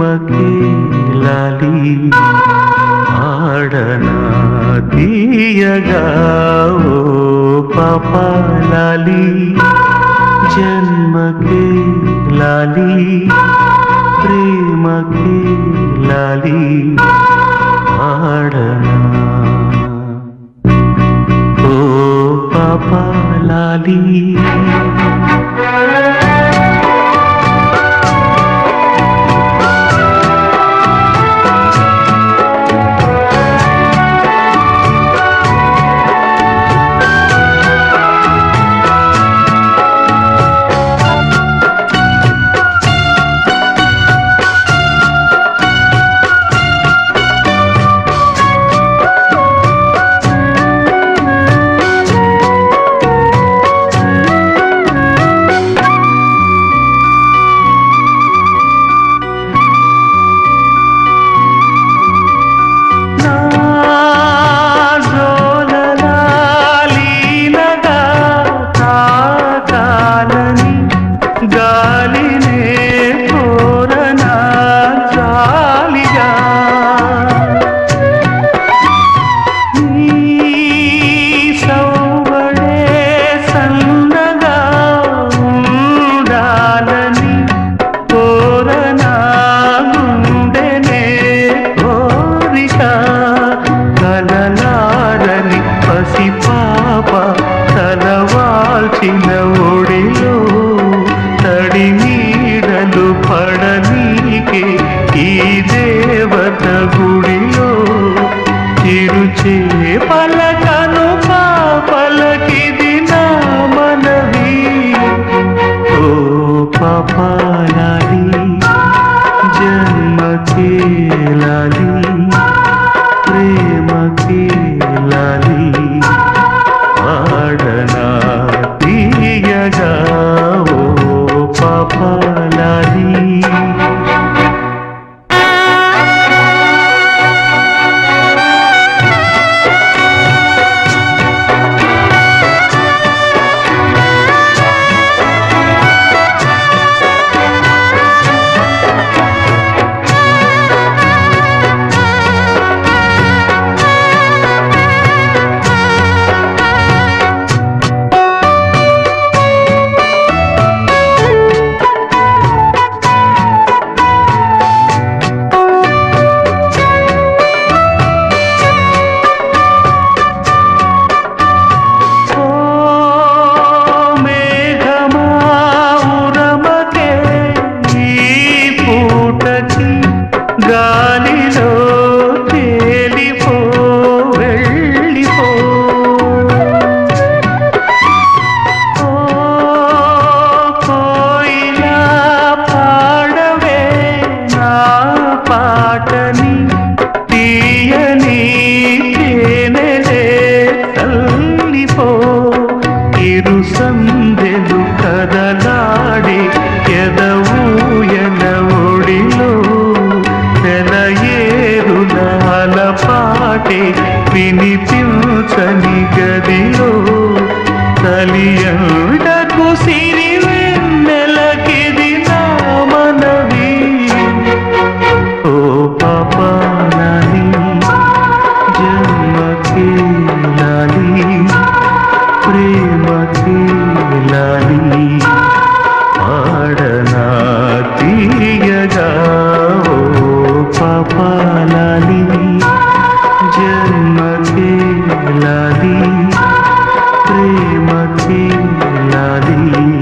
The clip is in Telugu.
ప్రేమకి లాలి ఆడనా తీయగా పాపాలి జన్మకి లాలి ప్రేమకి లాలి ನೀನೇ കാണാതി పినిపి প্রেমকে লাদি প্রেমকে লাদি